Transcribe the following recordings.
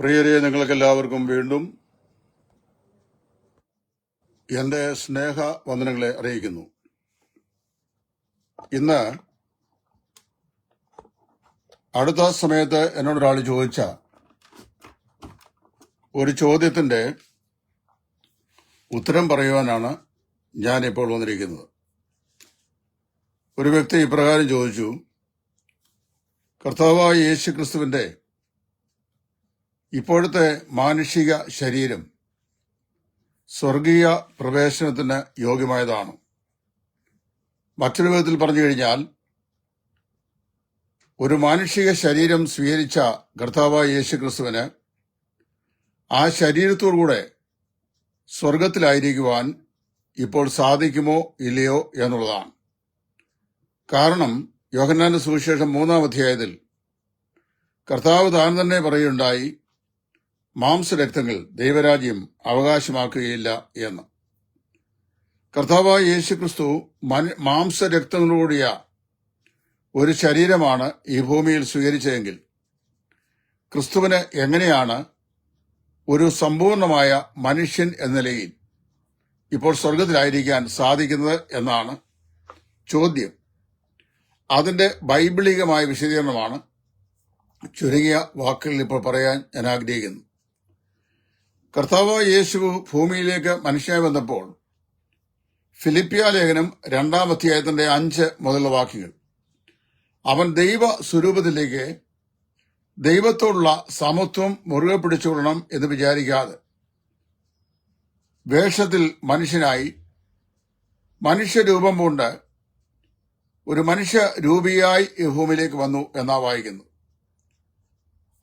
പ്രിയരെ നിങ്ങൾക്കെല്ലാവർക്കും വീണ്ടും എന്റെ സ്നേഹ വന്ദനങ്ങളെ അറിയിക്കുന്നു. ഇന്ന് അടുത്ത സമയത്ത് എന്നോട് ഒരാൾ ചോദിച്ച ഒരു ചോദ്യത്തിന്റെ ഉത്തരം പറയുവാനാണ് ഞാൻ ഇപ്പോൾ വന്നിരിക്കുന്നത്. ഒരു വ്യക്തി ഇപ്രകാരം ചോദിച്ചു കർത്താവായ യേശു ക്രിസ്തുവിന്റെ ഇപ്പോഴത്തെ മാനുഷിക ശരീരം സ്വർഗീയ പ്രവേശനത്തിന് യോഗ്യമായതാണ്. മറ്റൊരു വിധത്തിൽ പറഞ്ഞു കഴിഞ്ഞാൽ ഒരു മാനുഷിക ശരീരം സ്വീകരിച്ച കർത്താവായ യേശു ക്രിസ്തുവിന് ആ ശരീരത്തോടുകൂടെ സ്വർഗത്തിലായിരിക്കുവാൻ ഇപ്പോൾ സാധിക്കുമോ ഇല്ലയോ എന്നുള്ളതാണ്. കാരണം യോഹന്നാന്റെ സുവിശേഷം മൂന്നാം അധ്യായത്തിൽ കർത്താവ് താൻ തന്നെ പറയുണ്ടായി മാംസരക്തങ്ങൾ ദൈവരാജ്യം അവകാശമാക്കുകയില്ല എന്ന്. കർത്താവായ യേശുക്രിസ്തു മാംസരക്തങ്ങളോടിയ ഒരു ശരീരമാണ് ഈ ഭൂമിയിൽ സ്വീകരിച്ചതെങ്കിൽ ക്രിസ്തുവിന് എങ്ങനെയാണ് ഒരു സമ്പൂർണമായ മനുഷ്യൻ എന്ന നിലയിൽ ഇപ്പോൾ സ്വർഗത്തിലായിരിക്കാൻ സാധിക്കുന്നത് എന്നാണ് ചോദ്യം. അതിന്റെ ബൈബിളികമായ വിശദീകരണമാണ് ചുരുങ്ങിയ വാക്കുകളിൽ ഇപ്പോൾ പറയാൻ ഞാൻ ആഗ്രഹിക്കുന്നു. കർത്താവ് യേശു ഭൂമിയിലേക്ക് മനുഷ്യനായി വന്നപ്പോൾ ഫിലിപ്പിയ ലേഖനം രണ്ടാം അധ്യായത്തിന്റെ അഞ്ച് മുതലുള്ള വാക്യങ്ങൾ. അവൻ ദൈവ സ്വരൂപത്തിലേക്ക് ദൈവത്തോടുള്ള സമത്വം മുറുകെ പിടിച്ചുകൊള്ളണം എന്ന് വിചാരിക്കാതെ വേഷത്തിൽ മനുഷ്യനായി മനുഷ്യരൂപം കൊണ്ട് ഒരു മനുഷ്യ രൂപിയായി ഈ ഭൂമിയിലേക്ക് വന്നു എന്നാ വായിക്കുന്നു.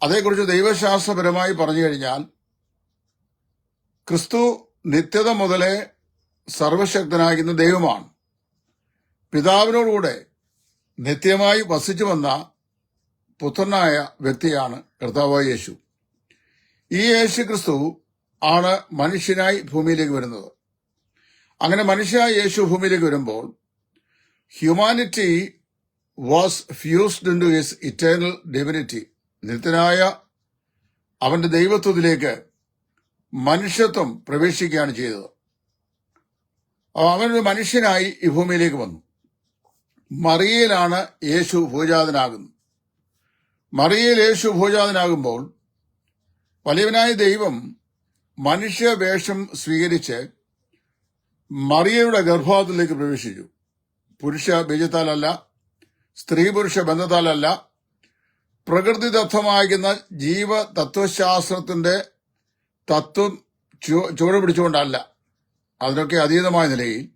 അതേക്കുറിച്ച് ദൈവശാസ്ത്രപരമായി പറഞ്ഞു കഴിഞ്ഞാൽ ക്രിസ്തു നിത്യത മുതലേ സർവശക്തനാകുന്ന ദൈവമാണ്. പിതാവിനോടുകൂടെ നിത്യമായി വസിച്ചു വന്ന പുത്രനായ വ്യക്തിയാണ് കർത്താവ് യേശു. ഈ യേശു ക്രിസ്തു ആണ് മനുഷ്യനായി ഭൂമിയിലേക്ക് വരുന്നത്. അങ്ങനെ മനുഷ്യനായ യേശു ഭൂമിയിലേക്ക് വരുമ്പോൾ humanity was fused into his eternal divinity നിത്യനായ അവന്റെ ദൈവത്വത്തിലേക്ക് മനുഷ്യത്വം പ്രവേശിക്കുകയാണ് ചെയ്തത്. അവനൊരു മനുഷ്യനായി ഈ ഭൂമിയിലേക്ക് വന്നു. മറിയയിലാണ് യേശു ഭൂജാതനാകുന്നത്. മറിയയിൽ യേശു ഭൂജാതനാകുമ്പോൾ വലിയവനായ ദൈവം മനുഷ്യവേഷം സ്വീകരിച്ച് മറിയയുടെ ഗർഭാവത്തിലേക്ക് പ്രവേശിച്ചു. പുരുഷ ബീജത്താലല്ല സ്ത്രീ പുരുഷ ബന്ധത്താലല്ല പ്രകൃതിദത്തമാകുന്ന ജീവ തത്വശാസ്ത്രത്തിന്റെ തത്വം ചുവട് പിടിച്ചുകൊണ്ടല്ല. അതിനൊക്കെ അതീതമായ നിലയിൽ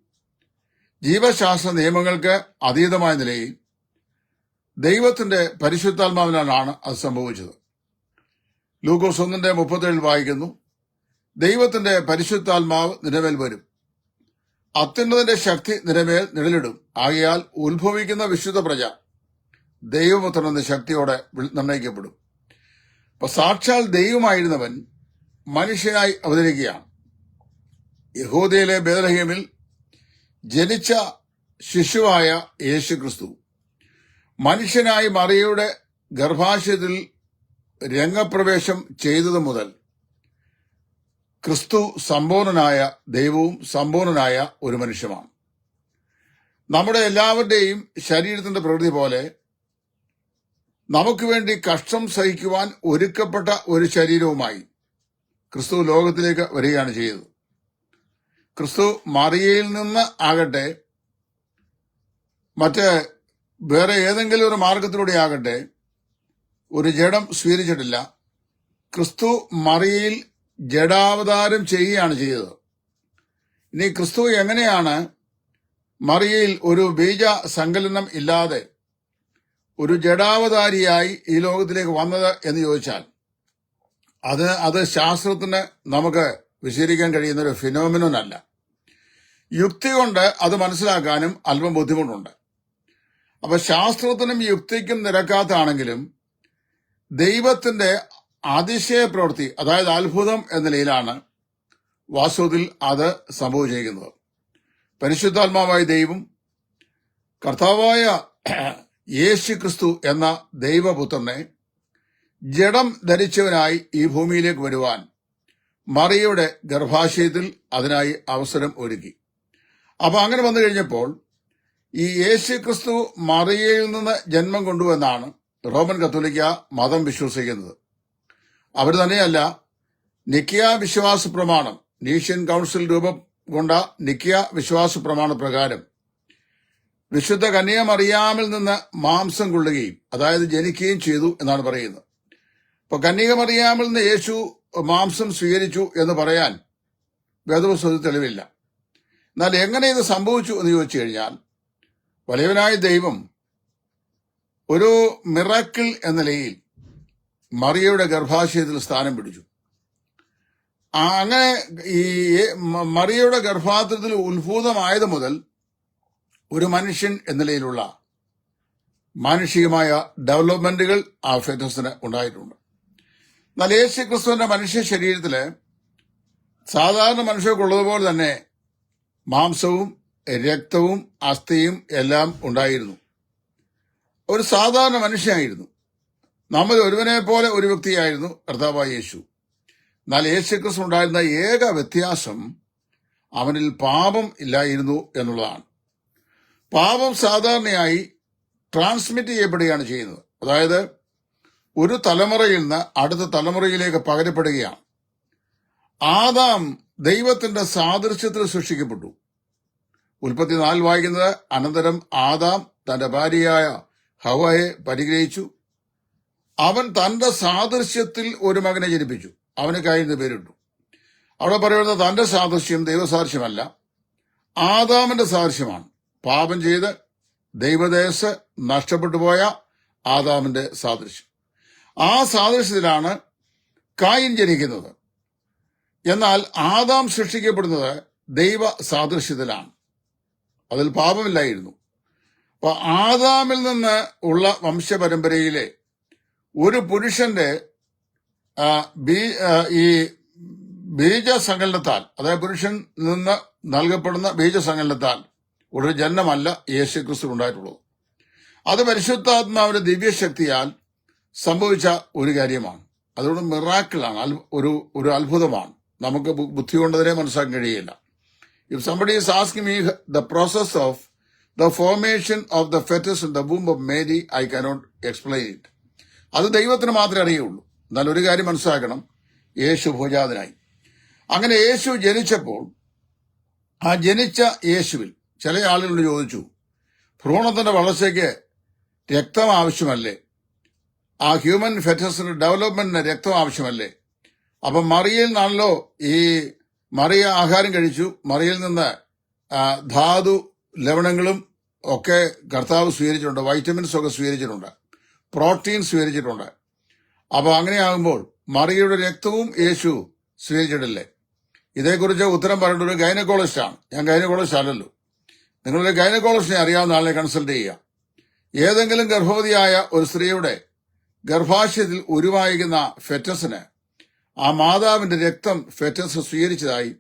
ജീവശാസ്ത്ര നിയമങ്ങൾക്ക് അതീതമായ നിലയിൽ ദൈവത്തിന്റെ പരിശുദ്ധാത്മാവിനാണ് അത് സംഭവിച്ചത്. ലൂക്കോസ് ഒന്നിന്റെ മുപ്പത്തേഴിൽ വായിക്കുന്നു ദൈവത്തിന്റെ പരിശുദ്ധാത്മാവ് നിലമേൽ വരും. അത്യുന്നതിന്റെ ശക്തി നിലമേൽ നിഴലിടും. ആകയാൽ ഉത്ഭവിക്കുന്ന വിശുദ്ധ പ്രജ ദൈവപുത്രന്റെ ശക്തിയോടെ നിർണയിക്കപ്പെടും. അപ്പൊ സാക്ഷാൽ ദൈവമായിരുന്നവൻ മനുഷ്യനായി അവതരിക്കുകയാണ്. യഹൂദയിലെ ബേദലഹീമിൽ ജനിച്ച ശിശുവായ യേശു ക്രിസ്തു മനുഷ്യനായി മറിയയുടെ ഗർഭാശയത്തിൽ രംഗപ്രവേശം ചെയ്തതു മുതൽ ക്രിസ്തു സമ്പൂർണനായ ദൈവവും സമ്പൂർണനായ ഒരു മനുഷ്യമാണ്. നമ്മുടെ എല്ലാവരുടെയും ശരീരത്തിന്റെ പ്രകൃതി പോലെ നമുക്ക് വേണ്ടി കഷ്ടം സഹിക്കുവാൻ ഒരുക്കപ്പെട്ട ഒരു ശരീരവുമായി ക്രിസ്തു ലോകത്തിലേക്ക് വരികയാണ് ചെയ്തത് ക്രിസ്തു മറിയയിൽ നിന്ന് ആകട്ടെ മറ്റ് വേറെ ഏതെങ്കിലും ഒരു മാർഗത്തിലൂടെ ആകട്ടെ ഒരു ജഡം സ്വീകരിച്ചിട്ടില്ല. ക്രിസ്തു മറിയയിൽ ജഡാവതാരം ചെയ്യുകയാണ് ചെയ്തത് ഇനി ക്രിസ്തു എങ്ങനെയാണ് മറിയയിൽ ഒരു ബീജ സങ്കലനം ഇല്ലാതെ ഒരു ജഡാവതാരിയായി ഈ ലോകത്തിലേക്ക് വന്നത് എന്ന് ചോദിച്ചാൽ അത് അത് ശാസ്ത്രത്തിന് നമുക്ക് വിശദീകരിക്കാൻ കഴിയുന്ന ഒരു ഫിനോമിനൻ അല്ല. യുക്തി കൊണ്ട് അത് മനസ്സിലാക്കാനും അല്പം ബുദ്ധിമുട്ടുണ്ട്. അപ്പൊ ശാസ്ത്രത്തിനും യുക്തിക്കും നിരക്കാത്താണെങ്കിലും ദൈവത്തിന്റെ അതിശയ പ്രവൃത്തി അതായത് അത്ഭുതം എന്ന നിലയിലാണ് വാസ്തുവിൽ അത് സംഭവിച്ചിരിക്കുന്നത്. പരിശുദ്ധാത്മാവായ ദൈവം കർത്താവായ യേശു ക്രിസ്തു എന്ന ദൈവപുത്രനെ ജഡം ധരിച്ചവനായി ഈ ഭൂമിയിലേക്ക് വരുവാൻ മറിയയുടെ ഗർഭാശയത്തിൽ അതിനായി അവസരം ഒരുക്കി. അപ്പൊ അങ്ങനെ വന്നു കഴിഞ്ഞപ്പോൾ ഈ യേശു ക്രിസ്തു മറിയയിൽ നിന്ന് ജന്മം കൊണ്ടുവെന്നാണ് റോമൻ കത്തോലിക്ക മതം വിശ്വസിക്കുന്നത്. അവർ തന്നെയല്ല നിക്കിയ വിശ്വാസ പ്രമാണം നീഷ്യൻ കൗൺസിൽ രൂപം കൊണ്ട നിക്കിയ വിശ്വാസ പ്രമാണ പ്രകാരം വിശുദ്ധ കന്യാമറിയാമിൽ നിന്ന് മാംസം കൊള്ളുകയും അതായത് ജനിക്കുകയും ചെയ്തു എന്നാണ് പറയുന്നത്. ഇപ്പൊ കന്യകമറിയാമിൽ നിന്ന് യേശു മാംസം സ്വീകരിച്ചു എന്ന് പറയാൻ വേദപുസ്തകത്തിൽ തെളിവില്ല. എന്നാൽ എങ്ങനെ ഇത് സംഭവിച്ചു എന്ന് ചോദിച്ചു കഴിഞ്ഞാൽ വലിയവനായ ദൈവം ഒരു മിറാക്കിൾ എന്ന നിലയിൽ മറിയയുടെ ഗർഭാശയത്തിൽ സ്ഥാനം പിടിച്ചു. അങ്ങനെ ഈ മറിയയുടെ ഗർഭാത്രത്തിൽ ഉത്ഭൂതമായത് മുതൽ ഒരു മനുഷ്യൻ എന്ന നിലയിലുള്ള മാനുഷികമായ ഡെവലപ്മെന്റുകൾ ആ ഫെറ്റസിന് ഉണ്ടായിട്ടുണ്ട്. എന്നാൽ യേശു ക്രിസ്തുവിന്റെ മനുഷ്യ ശരീരത്തിൽ സാധാരണ മനുഷ്യർക്കുള്ളതുപോലെ തന്നെ മാംസവും രക്തവും അസ്ഥിയും എല്ലാം ഉണ്ടായിരുന്നു. ഒരു സാധാരണ മനുഷ്യനായിരുന്നു. നമ്മൾ ഒരുവനെ പോലെ ഒരു വ്യക്തിയായിരുന്നു കർത്താവായ യേശു. എന്നാൽ യേശു ക്രിസ്തു ഉണ്ടായിരുന്ന ഏക വ്യത്യാസം അവനിൽ പാപം ഇല്ലായിരുന്നു എന്നുള്ളതാണ്. പാപം സാധാരണയായി ട്രാൻസ്മിറ്റ് ചെയ്യപ്പെടുകയാണ് ചെയ്യുന്നത്. അതായത് ഒരു തലമുറയിൽ നിന്ന് അടുത്ത തലമുറയിലേക്ക് പകരപ്പെടുകയാണ്. ആദാം ദൈവത്തിന്റെ സാദൃശ്യത്തിൽ സൃഷ്ടിക്കപ്പെട്ടു. ഉൽപ്പത്തി നാല് വായിക്കുന്നത് അനന്തരം ആദാം തന്റെ ഭാര്യയായ ഹവയെ പരിഗ്രഹിച്ചു. അവൻ തന്റെ സാദൃശ്യത്തിൽ ഒരു മകനെ ജനിപ്പിച്ചു. അവന് കയ്യിൽ പേരിട്ടു അവിടെ പറയുന്നത് തന്റെ സാദൃശ്യം ദൈവസാദൃശ്യമല്ല. ആദാമിന്റെ സാദൃശ്യമാണ്. പാപം ചെയ്ത് ദൈവദേശ നഷ്ടപ്പെട്ടു പോയ ആദാമിന്റെ സാദൃശ്യം. ആ സാദൃശ്യത്തിലാണ് കായിൻ ജനിക്കുന്നത്. എന്നാൽ ആദാം സൃഷ്ടിക്കപ്പെടുന്നത് ദൈവ സാദൃശ്യത്തിലാണ്. അതിൽ പാപമില്ലായിരുന്നു. അപ്പൊ ആദാമിൽ നിന്ന് ഉള്ള വംശപരമ്പരയിലെ ഒരു പുരുഷന്റെ ഈ ബീജസങ്കലനത്താൽ അതായത് പുരുഷൻ നിന്ന് നൽകപ്പെടുന്ന ബീജസങ്കലനത്താൽ ഒരു ജന്മമല്ല യേശു ക്രിസ്തു ഉണ്ടായിട്ടുള്ളത്. അത് പരിശുദ്ധാത്മാവിന്റെ ദിവ്യശക്തിയാൽ സംഭവിച്ച ഒരു കാര്യമാണ്. അതുകൊണ്ട് മിറാക്കിളാണ്. ഒരു ഒരു അത്ഭുതമാണ്. നമുക്ക് ബുദ്ധി കൊണ്ടതിനെ മനസ്സിലാക്കാൻ കഴിയില്ല. If somebody is asking me the process of the formation of the foetus in the boom of Mary I cannot explain it അത് ദൈവത്തിന് മാത്രമേ അറിയുള്ളൂ. എന്നാൽ ഒരു കാര്യം മനസ്സിലാക്കണം. യേശു ഭോജാതനായി. അങ്ങനെ യേശു ജനിച്ചപ്പോൾ ആ ജനിച്ച യേശുവിൽ ചില ആളുകളോട് ചോദിച്ചു ഭ്രൂണത്തിന്റെ വളർച്ചയ്ക്ക് രക്തം ആവശ്യമല്ലേ? ആ ഹ്യൂമൻ ഫെറ്റസിന് ഡെവലപ്മെന്റിന് രക്തം ആവശ്യമല്ലേ? അപ്പൊ മറിയയിൽ നിന്നാണല്ലോ ഈ മറിയ ആഹാരം കഴിച്ചു. മറിയയിൽ നിന്ന് ധാതു ലവണങ്ങളും ഒക്കെ കർത്താവ് സ്വീകരിച്ചിട്ടുണ്ട്. വൈറ്റമിൻസ് ഒക്കെ സ്വീകരിച്ചിട്ടുണ്ട്. പ്രോട്ടീൻ സ്വീകരിച്ചിട്ടുണ്ട്. അപ്പൊ അങ്ങനെയാകുമ്പോൾ മറിയയുടെ രക്തവും യേശു സ്വീകരിച്ചിട്ടില്ലേ? ഇതേക്കുറിച്ച് ഉത്തരം പറയേണ്ട ഒരു ഗൈനക്കോളജിസ്റ്റാണ് ഞാൻ ഗൈനക്കോളജിസ്റ്റ് അല്ലല്ലോ. നിങ്ങളുടെ ഗൈനക്കോളജിസ്റ്റിനെ അറിയാവുന്ന ആളെ കൺസൾട്ട് ചെയ്യുക. ഏതെങ്കിലും ഗർഭവതിയായ ഒരു സ്ത്രീയുടെ ഗർഭാശയത്തിൽ ഉരുവായിരിക്കുന്ന ഫെറ്റസിന് ആ മാതാവിന്റെ രക്തം ഫെറ്റസ് സ്വീകരിച്ചതായി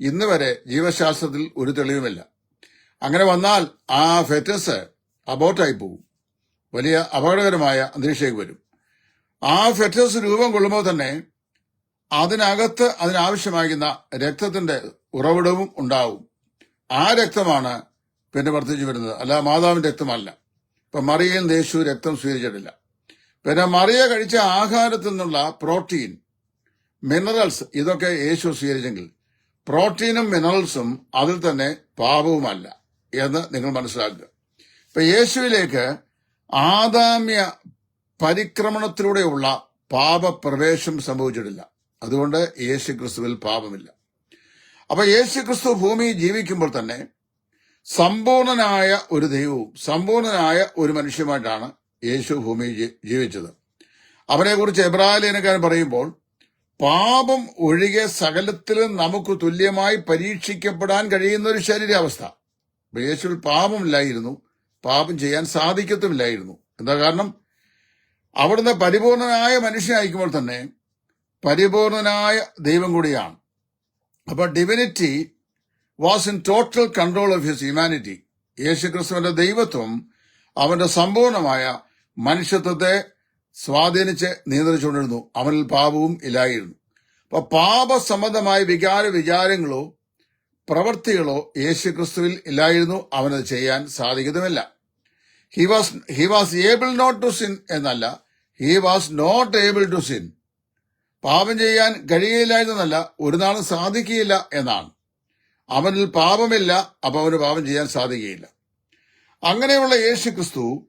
ഇന്ന് വരെ ജീവശാസ്ത്രത്തിൽ ഒരു തെളിവുമില്ല. അങ്ങനെ വന്നാൽ ആ ഫെറ്റസ് അബോട്ടായി പോകും വലിയ അപകടകരമായ അന്തരീക്ഷയ്ക്ക് വരും. ആ ഫെറ്റസ് രൂപം കൊള്ളുമ്പോൾ തന്നെ അതിനകത്ത് അതിനാവശ്യമാകുന്ന രക്തത്തിന്റെ ഉറവിടവും ഉണ്ടാവും. ആ രക്തമാണ് പിന്നെ വർദ്ധിച്ചു വരുന്നത്. അല്ല മാതാവിന്റെ രക്തമല്ല. ഇപ്പൊ മറിയയിൽ ദേശു രക്തം സ്വീകരിച്ചിട്ടില്ല. പിന്നെ മറിയ കഴിച്ച ആഹാരത്തിൽ നിന്നുള്ള പ്രോട്ടീൻ മിനറൽസ് ഇതൊക്കെ യേശു സ്വീകരിച്ചെങ്കിൽ പ്രോട്ടീനും മിനറൽസും അതിൽ തന്നെ പാപവുമല്ല എന്ന് നിങ്ങൾ മനസ്സിലാക്കുക. ഇപ്പൊ യേശുവിലേക്ക് ആദാമ്യ പരിക്രമണത്തിലൂടെയുള്ള പാപപ്രവേശം സംഭവിച്ചിട്ടില്ല. അതുകൊണ്ട് യേശു ക്രിസ്തുവിൽ പാപമില്ല. അപ്പൊ യേശു ക്രിസ്തു ഭൂമിയിൽ ജീവിക്കുമ്പോൾ തന്നെ സമ്പൂർണനായ ഒരു ദൈവവും സമ്പൂർണനായ ഒരു മനുഷ്യമായിട്ടാണ് യേശു ഭൂമിയിൽ ജീവിച്ചത്. അവനെക്കുറിച്ച് എബ്രാഹിലേനക്കാരൻ പറയുമ്പോൾ പാപം ഒഴികെ സകലത്തിലും നമുക്ക് തുല്യമായി പരീക്ഷിക്കപ്പെടാൻ കഴിയുന്ന ഒരു ശരീരാവസ്ഥ യേശുവിൽ പാപമില്ലായിരുന്നു പാപം ചെയ്യാൻ സാധിക്കത്തുമില്ലായിരുന്നു. എന്താ കാരണം? അവിടുന്ന് പരിപൂർണനായ മനുഷ്യനായിരിക്കുമ്പോൾ തന്നെ പരിപൂർണനായ ദൈവം കൂടിയാണ്. അപ്പൊ divinity was in total control of his humanity യേശുക്രിസ്തുവിന്റെ ദൈവത്വം അവന്റെ സമ്പൂർണമായ മനുഷ്യത്വത്തെ സ്വാധീനിച്ച് നിയന്ത്രിച്ചുകൊണ്ടിരുന്നു. അവനിൽ പാപവും ഇല്ലായിരുന്നു. അപ്പൊ പാപസംബന്ധമായ വികാര വിചാരങ്ങളോ പ്രവൃത്തികളോ യേശു ക്രിസ്തുവിൽ ഇല്ലായിരുന്നു. അവനത് ചെയ്യാൻ സാധിക്കുന്നതുമില്ല. He was he was able not to sin എന്നല്ല. He was not able to sin പാപം ചെയ്യാൻ കഴിയില്ലായിരുന്നല്ല ഒരു നാളും സാധിക്കുകയില്ല എന്നാണ്. അവനിൽ പാപമില്ല. അപ്പൊ അവന് പാപം ചെയ്യാൻ സാധിക്കുകയില്ല. അങ്ങനെയുള്ള യേശു ക്രിസ്തു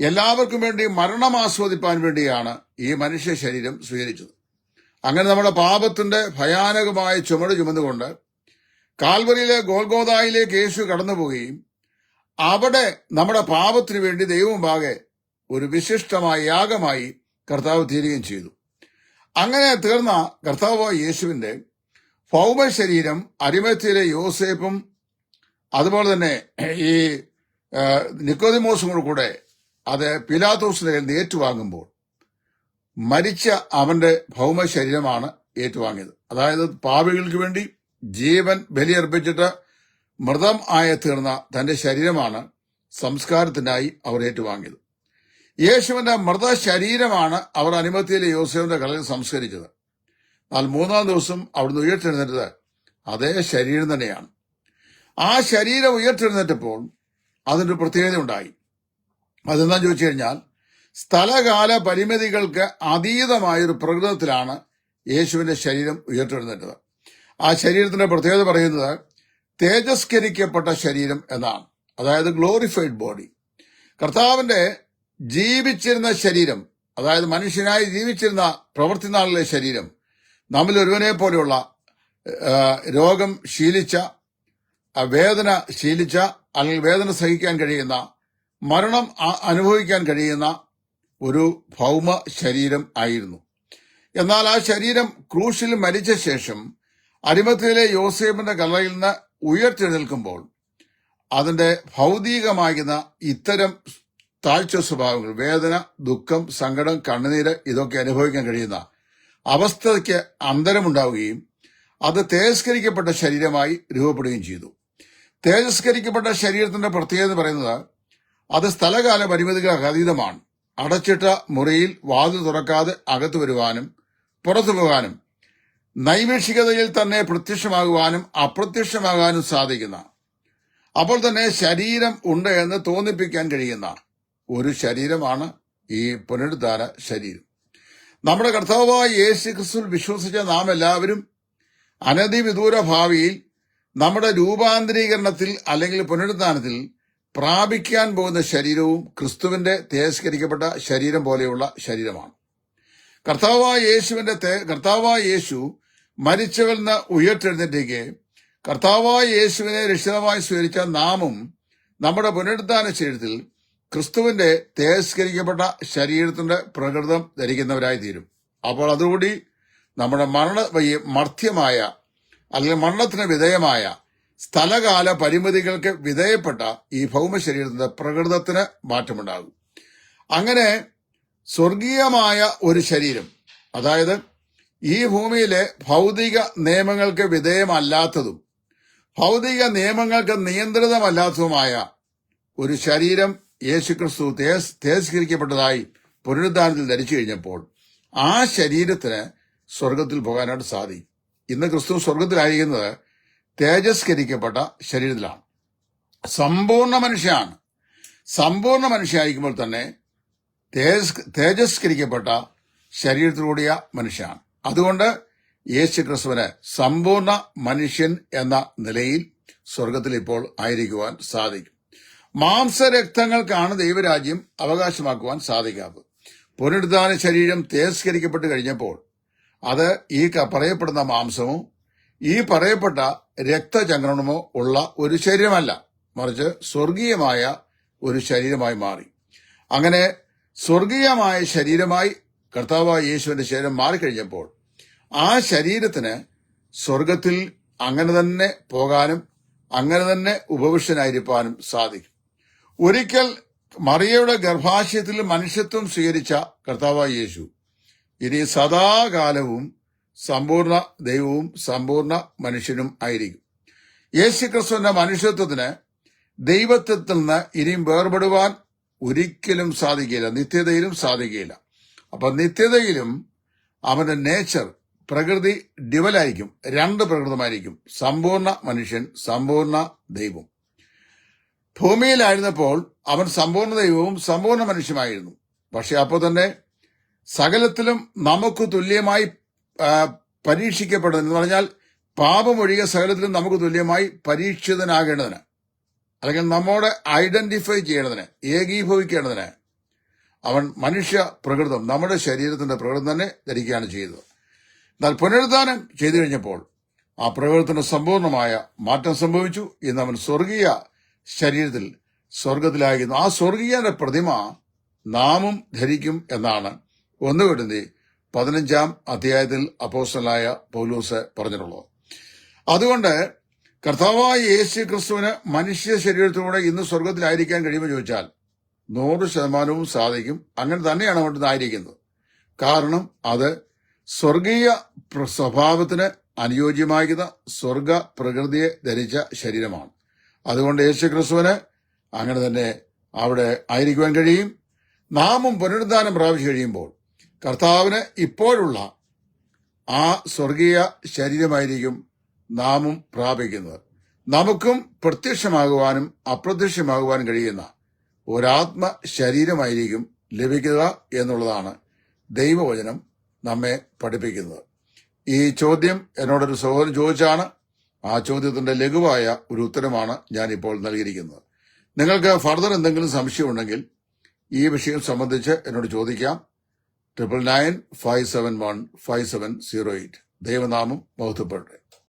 എല്ലാവർക്കും വേണ്ടി മരണം ആസ്വദിപ്പാൻ വേണ്ടിയാണ് ഈ മനുഷ്യ ശരീരം സ്വീകരിച്ചത്. അങ്ങനെ നമ്മുടെ പാപത്തിന്റെ ഭയാനകമായ ചുമട് ചുമന്നുകൊണ്ട് കാൽവരിയിലെ ഗോൽഗോദായിലേക്ക് യേശു കടന്നുപോവുകയും അവിടെ നമ്മുടെ പാപത്തിനു വേണ്ടി ദൈവമുമ്പാകെ ഒരു വിശിഷ്ടമായ യാഗമായി കർത്താവ് തീരുകയും ചെയ്തു. അങ്ങനെ തീർന്ന കർത്താവ് യേശുവിന്റെ ഭൗമ ശരീരം അരിമത്തിയിലെ യോസേപ്പും അതുപോലെ തന്നെ ഈ നിക്കോതിമോസും കൂടെ അത് പിലാത്തോസിന്റെ കയ്യിൽ നിന്ന് ഏറ്റുവാങ്ങുമ്പോൾ മരിച്ച അവന്റെ ഭൗമശരീരമാണ് ഏറ്റുവാങ്ങിയത്. അതായത് പാപികൾക്ക് വേണ്ടി ജീവൻ ബലിയർപ്പിച്ചിട്ട് മൃതം ആയ തീർന്ന തന്റെ ശരീരമാണ് സംസ്കാരത്തിനായി അവർ ഏറ്റുവാങ്ങിയത്. യേശുവിന്റെ മൃത ശരീരമാണ് അവർ അനുമതിയിലെ യോസേഫിന്റെ കടലിൽ സംസ്കരിച്ചത്. എന്നാൽ മൂന്നാം ദിവസം അവിടുന്ന് ഉയർത്തെഴുന്നേറ്റത് അതേ ശരീരം തന്നെയാണ്. ആ ശരീരം ഉയർത്തെഴുന്നേറ്റപ്പോൾ അതിന്റെ പ്രത്യേകത ഉണ്ടായി. അതെന്താ ചോദിച്ചു കഴിഞ്ഞാൽ സ്ഥലകാല പരിമിതികൾക്ക് അതീതമായൊരു പ്രകൃതത്തിലാണ് യേശുവിന്റെ ശരീരം ഉയർത്തെഴുന്നേറ്റത് ആ ശരീരത്തിന്റെ പ്രത്യേകത പറയുന്നത് തേജസ്കരിക്കപ്പെട്ട ശരീരം എന്നാണ്. അതായത് ഗ്ലോറിഫൈഡ് ബോഡി കർത്താവിന്റെ ജീവിച്ചിരുന്ന ശരീരം അതായത് മനുഷ്യനായി ജീവിച്ചിരുന്ന പ്രവൃത്തി നാളിലെ ശരീരം നമ്മിൽ ഒരുവനെ പോലെയുള്ള രോഗം ശീലിച്ച വേദന ശീലിച്ച അല്ലെങ്കിൽ വേദന സഹിക്കാൻ കഴിയുന്ന മരണം അനുഭവിക്കാൻ കഴിയുന്ന ഒരു ഭൗമ ശരീരം ആയിരുന്നു. എന്നാൽ ആ ശരീരം ക്രൂശിൽ മരിച്ച ശേഷം അരിമത്തിലെ യോസേബിന്റെ കല്ലറയിൽ നിന്ന് ഉയർത്തെഴുന്നേൽക്കുമ്പോൾ അതിന്റെ ഭൗതികമാകുന്ന ഇത്തരം താഴ്ച സ്വഭാവങ്ങൾ വേദന ദുഃഖം സങ്കടം കണ്ണുനീര് ഇതൊക്കെ അനുഭവിക്കാൻ കഴിയുന്ന അവസ്ഥയ്ക്ക് അന്തരമുണ്ടാവുകയും അത് തേജസ്കരിക്കപ്പെട്ട ശരീരമായി രൂപപ്പെടുകയും ചെയ്തു. തേജസ്കരിക്കപ്പെട്ട ശരീരത്തിന്റെ പ്രത്യേകത പറയുന്നത് അത് സ്ഥലകാല പരിമിതികൾക്ക് അതീതമാണ്. അടച്ചിട്ട മുറിയിൽ വാതിൽ തുറക്കാതെ അകത്തു വരുവാനും പുറത്തു പോകാനും നൈമിഷികതയിൽ തന്നെ പ്രത്യക്ഷമാകുവാനും അപ്രത്യക്ഷമാകാനും സാധിക്കുന്ന അപ്പോൾ തന്നെ ശരീരം ഉണ്ട് എന്ന് തോന്നിപ്പിക്കാൻ കഴിയുന്ന ഒരു ശരീരമാണ് ഈ പുനരുദ്ധാര ശരീരം. നമ്മുടെ കർത്താവായ യേശു ക്രിസ്തുവിൽ വിശ്വസിച്ച നാം എല്ലാവരും അനധിവിദൂര ഭാവിയിൽ നമ്മുടെ രൂപാന്തരീകരണത്തിൽ അല്ലെങ്കിൽ പുനരുദ്ധാനത്തിൽ പ്രാപിക്കാൻ പോകുന്ന ശരീരവും ക്രിസ്തുവിന്റെ തേജസ്കരിക്കപ്പെട്ട ശരീരം പോലെയുള്ള ശരീരമാണ്. കർത്താവായ യേശുവിന്റെ കർത്താവായ യേശു മരിച്ചവരിൽ നിന്ന് ഉയർത്തെഴുന്നേറ്റേക്ക് കർത്താവായ യേശുവിനെ രക്ഷിതമായി സ്വീകരിച്ച നാമും നമ്മുടെ പുനരുദ്ധാന ശരീരത്തിൽ ക്രിസ്തുവിന്റെ തേജസ്കരിക്കപ്പെട്ട ശരീരത്തിന്റെ പ്രകൃതം ധരിക്കുന്നവരായി തീരും അപ്പോൾ അതുകൂടി നമ്മുടെ മരണ മർത്യമായ അല്ലെങ്കിൽ മരണത്തിന് വിധേയമായ സ്ഥലകാല പരിമിതികൾക്ക് വിധേയപ്പെട്ട ഈ ഭൗമ ശരീരത്തിന്റെ പ്രകൃതത്തിന് മാറ്റമുണ്ടാകും. അങ്ങനെ സ്വർഗീയമായ ഒരു ശരീരം അതായത് ഈ ഭൂമിയിലെ ഭൗതിക നിയമങ്ങൾക്ക് വിധേയമല്ലാത്തതും ഭൗതിക നിയമങ്ങൾക്ക് നിയന്ത്രിതമല്ലാത്തതുമായ ഒരു ശരീരം യേശുക്രിസ്തു തേസ് തേജസ്കരിക്കപ്പെട്ടതായി പുനരുദ്ധാനത്തിൽ ധരിച്ചു കഴിഞ്ഞപ്പോൾ ആ ശരീരത്തിന് സ്വർഗത്തിൽ പോകാനായിട്ട് സാധിക്കും. ഇന്ന് ക്രിസ്തു സ്വർഗത്തിലായിരിക്കുന്നത് തേജസ്കരിക്കപ്പെട്ട ശരീരത്തിലാണ്. സമ്പൂർണ മനുഷ്യയാണ് സമ്പൂർണ മനുഷ്യയായിരിക്കുമ്പോൾ തന്നെ തേജസ് തേജസ്കരിക്കപ്പെട്ട ശരീരത്തിലൂടിയ മനുഷ്യനാണ്. അതുകൊണ്ട് യേശു ക്രിസ്തുവിന് സമ്പൂർണ മനുഷ്യൻ എന്ന നിലയിൽ സ്വർഗത്തിൽ ഇപ്പോൾ ആയിരിക്കുവാൻ സാധിക്കും. മാംസരക്തങ്ങൾക്കാണ് ദൈവരാജ്യം അവകാശമാക്കുവാൻ സാധിക്കാത്തത്. പുനരുദ്ധാന ശരീരം തേജസ്കരിക്കപ്പെട്ട് കഴിഞ്ഞപ്പോൾ അത് ഈ പറയപ്പെടുന്ന മാംസമോ ഈ പറയപ്പെട്ട രക്തചംക്രമണമോ ഉള്ള ഒരു ശരീരമല്ല. മറിച്ച് സ്വർഗീയമായ ഒരു ശരീരമായി മാറി. അങ്ങനെ സ്വർഗീയമായ ശരീരമായി കർത്താവായ യേശുവിന്റെ ശരീരം മാറിക്കഴിഞ്ഞപ്പോൾ ആ ശരീരത്തിന് സ്വർഗത്തിൽ അങ്ങനെ തന്നെ പോകാനും അങ്ങനെ തന്നെ ഉപവിഷ്ടനായിരിക്കാനും സാധിക്കും. ഒരിക്കൽ മറിയയുടെ ഗർഭാശയത്തിൽ മനുഷ്യത്വം സ്വീകരിച്ച കർത്താവായ യേശു ഇനി സദാകാലവും സമ്പൂർണ ദൈവവും സമ്പൂർണ മനുഷ്യനും ആയിരിക്കും. യേശുക്രിസ്തുവിന്റെ മനുഷ്യത്വത്തിന് ദൈവത്വത്തിൽ നിന്ന് ഇനിയും വേർപെടുവാൻ ഒരിക്കലും സാധിക്കില്ല നിത്യതയിലും സാധിക്കില്ല അപ്പൊ നിത്യതയിലും അവന്റെ നേച്ചർ പ്രകൃതി ഡിവലായിരിക്കും രണ്ട് പ്രകൃതമായിരിക്കും. സമ്പൂർണ മനുഷ്യൻ സമ്പൂർണ ദൈവം. ഭൂമിയിലായിരുന്നപ്പോൾ അവൻ സമ്പൂർണ ദൈവവും സമ്പൂർണ മനുഷ്യമായിരുന്നു പക്ഷെ അപ്പോൾ തന്നെ സകലത്തിലും നമുക്ക് തുല്യമായി പരീക്ഷിക്കപ്പെടുന്നത് എന്ന് പറഞ്ഞാൽ പാപമൊഴികെ സകലത്തിലും നമുക്ക് തുല്യമായി പരീക്ഷിതനാകേണ്ടതിന് അല്ലെങ്കിൽ നമ്മോട് ഐഡന്റിഫൈ ചെയ്യേണ്ടതിന് ഏകീഭവിക്കേണ്ടതിന് അവൻ മനുഷ്യ പ്രകൃതം നമ്മുടെ ശരീരത്തിന്റെ പ്രകൃതം തന്നെ ധരിക്കുകയാണ് ചെയ്തത്. എന്നാൽ പുനരുദ്ധാനം ചെയ്തു കഴിഞ്ഞപ്പോൾ ആ പ്രകൃതത്തിന് സമ്പൂർണമായ മാറ്റം സംഭവിച്ചു. ഇന്ന് അവൻ സ്വർഗീയ ശരീരത്തിൽ സ്വർഗത്തിലായിരുന്നു. ആ സ്വർഗീയന്റെ പ്രതിമ നാമും ധരിക്കും എന്നാണ് ഒന്നുകിട്ടുന്നി പതിനഞ്ചാം അധ്യായത്തിൽ അപ്പോസ്റ്റലായ പൗലൂസ് പറഞ്ഞിട്ടുള്ളത്. അതുകൊണ്ട് കർത്താവായ യേശു ക്രിസ്തുവിന് മനുഷ്യ ശരീരത്തിലൂടെ ഇന്ന് സ്വർഗത്തിലായിരിക്കാൻ കഴിയുമെന്ന് ചോദിച്ചാൽ നൂറ് ശതമാനവും സാധിക്കും. അങ്ങനെ തന്നെയാണ് അവിടുന്ന് ആയിരിക്കുന്നത്. കാരണം അത് സ്വർഗീയ സ്വഭാവത്തിന് അനുയോജ്യമാകുന്ന സ്വർഗ പ്രകൃതിയെ ധരിച്ച ശരീരമാണ്. അതുകൊണ്ട് യേശു ക്രിസ്തുവിന് അങ്ങനെ തന്നെ അവിടെ ആയിരിക്കുവാൻ കഴിയും. നാമും പുനരുദ്ധാനം പ്രാപിച്ചു കഴിയുമ്പോൾ കർത്താവിന് ഇപ്പോഴുള്ള ആ സ്വർഗീയ ശരീരമായിരിക്കും നാമും പ്രാപിക്കുന്നത്. നമുക്കും പ്രത്യക്ഷമാകുവാനും അപ്രത്യക്ഷമാകുവാനും കഴിയുന്ന ഒരാത്മ ശരീരമായിരിക്കും ലഭിക്കുക എന്നുള്ളതാണ് ദൈവവചനം നമ്മെ പഠിപ്പിക്കുന്നത്. ഈ ചോദ്യം എന്നോടൊരു സഹോദരൻ ചോദിച്ചാണ്. ആ ചോദ്യത്തിന്റെ ലഘുവായ ഒരു ഉത്തരമാണ് ഞാൻ ഇപ്പോൾ നൽകിയിരിക്കുന്നത്. നിങ്ങൾക്ക് ഫർദർ എന്തെങ്കിലും സംശയമുണ്ടെങ്കിൽ ഈ വിഷയം സംബന്ധിച്ച് എന്നോട് ചോദിക്കാം. Triple nine five seven one five seven zero eight ദൈവനാമം ബൗദ്ധപ്പെടട്ടെ